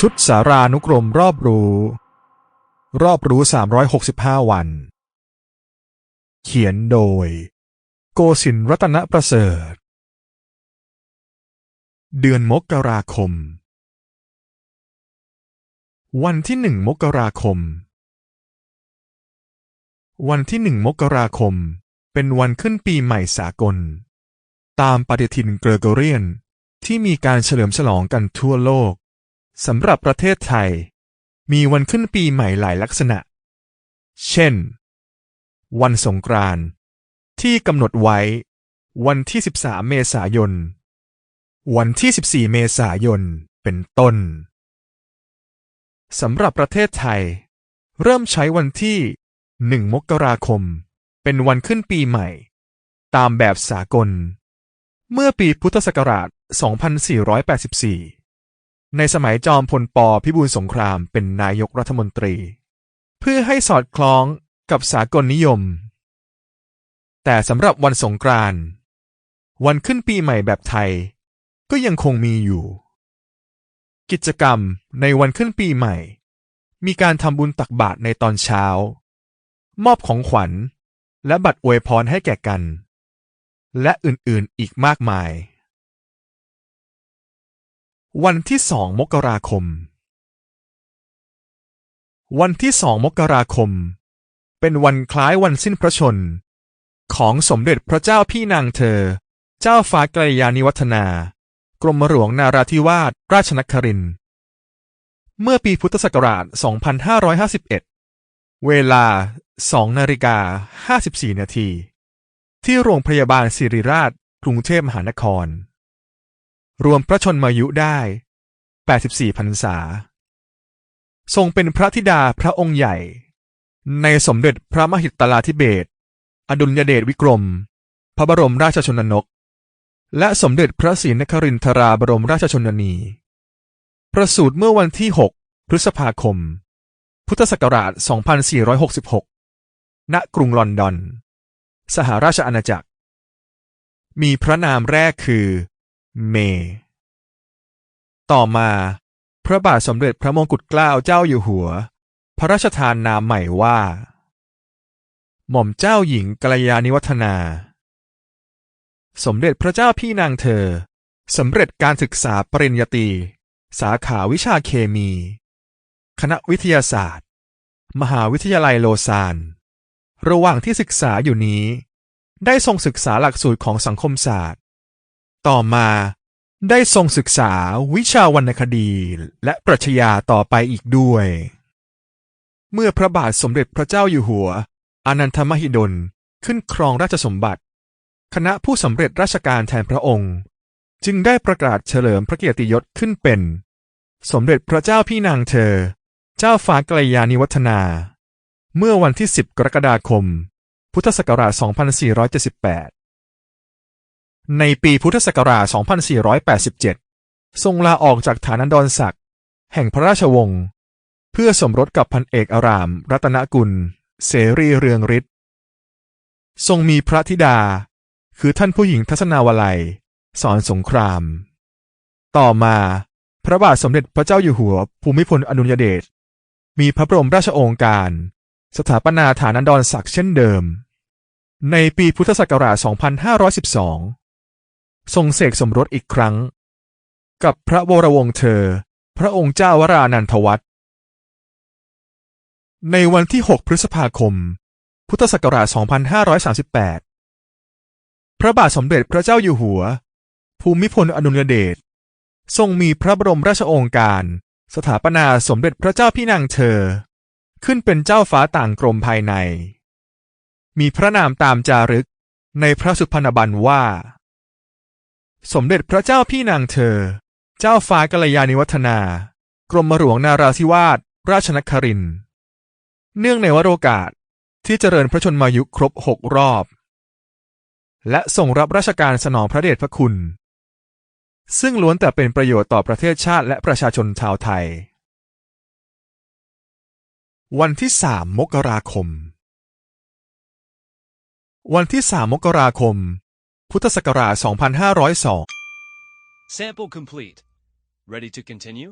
ชุดสารานุกรมรอบรู้ รอบรู้ 365 วัน เขียนโดย โกศินร์รัตนประเสริฐ เดือนมกราคม วันที่หนึ่งมกราคม วันที่หนึ่งมกราคม เป็นวันขึ้นปีใหม่สากล ตามปฏิทินเกรโกเรียน ที่มีการเฉลิมฉลองกันทั่วโลกสำหรับประเทศไทย มีวันขึ้นปีใหม่หลายลักษณะ เช่น วันสงกรานต์ที่กำหนดไว้ วันที่ 13 เมษายน วันที่ 14 เมษายน เป็นต้นสำหรับประเทศไทย เริ่มใช้วันที่ 1 มกราคม เป็นวันขึ้นปีใหม่ ตามแบบสากล เมื่อปีพุทธศักราช 2484 ในสมัยจอมพลปพิบูลสงครามเป็นนายกรัฐมนตรี เพื่อให้สอดคล้องกับสากลนิยม แต่สำหรับวันสงกรานต์วันขึ้นปีใหม่แบบไทย ก็ยังคงมีอยู่ กิจกรรมในวันขึ้นปีใหม่ มีการทำบุญตักบาตรในตอนเช้า มอบของขวัญและบัตรอวยพรให้แก่กัน และอื่นๆอีกมากมาย วันที่สองมกราคม วันที่สองมกราคม เป็นวันคล้ายวันสิ้นพระชน ของสมเด็จพระเจ้าพี่นางเธอ เจ้าฟ้ากัลยาณิวัฒนา กรมหลวงนาราธิวาสราชนคริน เมื่อปีพุทธศักราช 2551 เวลา 2นาฬิกา54 นาที ที่โรงพยาบาลศิริราช กรุงเทพมหานคร รวมพระชนมายุได้ 84พรรษา ทรงเป็นพระธิดาพระองค์ใหญ่ ในสมเด็จพระมหิตลาธิเบศอดุลยเดชวิกรม พระบรมราชชนนก และสมเด็จพระศรีนครินทราบรมราชชนนี ประสูติเมื่อวันที่ 6 พฤษภาคม พุทธศักราช 2466 ณ กรุงลอนดอน สหราชอาณาจักร มีพระนามแรกคือ เม ต่อมา พระบาทสมเด็จพระมงกุฎเกล้าเจ้าอยู่หัว พระราชทานนามใหม่ว่า หม่อมเจ้าหญิงกัลยาณิวัฒนา สมเด็จพระเจ้าพี่นางเธอสำเร็จการศึกษาปริญญาตรีสาขาวิชาเคมี คณะวิทยาศาสตร์ มหาวิทยาลัยโลซาน ระหว่างที่ศึกษาอยู่นี้ ได้ทรงศึกษาหลักสูตรของสังคมศาสตร์ ต่อมา ได้ทรงศึกษาวิชาวรรณคดีและปรัชญาต่อไปอีกด้วย เมื่อพระบาทสมเด็จพระเจ้าอยู่หัว อนันทมหิดลขึ้นครองราชสมบัติ คณะผู้สำเร็จราชการแทนพระองค์ จึงได้ประกาศเฉลิมพระเกียรติยศขึ้นเป็น สมเด็จพระเจ้าพี่นางเธอ เจ้าฟ้ากัลยาณิวัฒนา เมื่อวันที่ 10 กรกฎาคม พุทธศักราช 2478 ในปีพุทธศักราช 2487 ทรงลาออกจากฐานันดรศักดิ์แห่งพระราชวงศ์ เพื่อสมรสกับพันเอกอาราม รัตนกุล เสรีเรืองฤทธิ์ ทรงมีพระธิดา คือท่านผู้หญิงทัศนาวลัย สอนสงคราม ต่อมาพระบาทสมเด็จพระเจ้าอยู่หัว ภูมิพลอดุลยเดช มีพระบรมราชโองการ สถาปนาฐานันดรศักดิ์เช่นเดิม ในปีพุทธศักราช 2512 ทรงเสกสมรสอีกครั้ง กับพระวรวงศ์เธอ พระองค์เจ้าวรานันทวัฒน์ในวันที่ 6 พฤษภาคม พุทธศักราช 2538 พระบาทสมเด็จพระเจ้าอยู่หัว ภูมิพลอดุลยเดชทรงมีพระบรมราชโองการ สถาปนาสมเด็จพระเจ้าพี่นางเธอ ขึ้นเป็นเจ้าฟ้าต่างกรมภายใน มีพระนามตามจารึกในพระสุพรรณบัญว่า สมเด็จพระเจ้าพี่นางเธอ เจ้าฟ้ากัลยาณิวัฒนา กรมหลวงนาราธิวาสราชนคริน เนื่องในวโรกาสที่เจริญพระชนมายุครบหกรอบ และส่งรับราชการสนองพระเดชพระคุณ ซึ่งล้วนแต่เป็นประโยชน์ต่อประเทศชาติและประชาชนชาวไทย วันที่สามมกราคม วันที่สามมกราคม พุทธศักราช 2502 Sample complete. Ready to continue?